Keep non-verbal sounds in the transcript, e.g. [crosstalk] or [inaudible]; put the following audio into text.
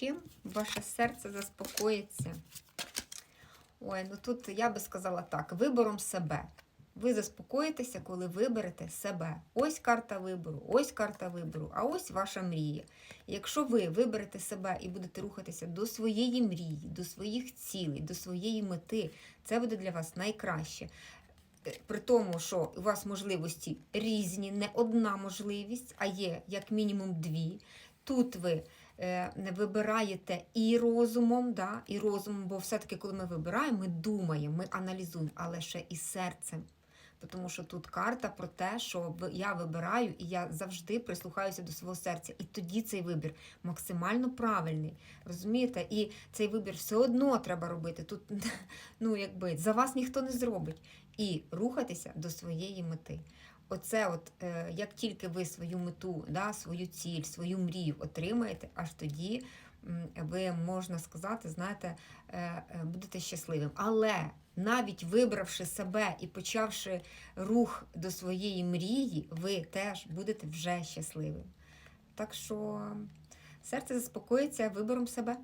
чим ваше серце заспокоїться? Ой, ну тут я би сказала так: вибором себе. Ви заспокоїтеся, коли виберете себе. Ось карта вибору, ось карта вибору, а ось ваша мрія. Якщо ви виберете себе і будете рухатися до своєї мрії, до своїх цілей, до своєї мети, це буде для вас найкраще. Е, При тому, що у вас можливості різні, не одна можливість, а є як мінімум дві. Тут ви вибираєте і розумом, да, і розумом, бо все-таки, коли ми вибираємо, ми думаємо, ми аналізуємо, але ще і серцем. Тому що тут карта про те, що я вибираю і я завжди прислухаюся до свого серця. І тоді цей вибір максимально правильний. Розумієте? І цей вибір все одно треба робити. Тут [laughs] ну, якби, за вас ніхто не зробить. І рухатися до своєї мети. Оце, от, е, як тільки ви свою мету, да, свою ціль, свою мрію отримаєте, аж тоді ви, можна сказати, знаєте, е, е, будете щасливим. Але навіть вибравши себе і почавши рух до своєї мрії, ви теж будете вже щасливим. Так що серце заспокоїться вибором себе.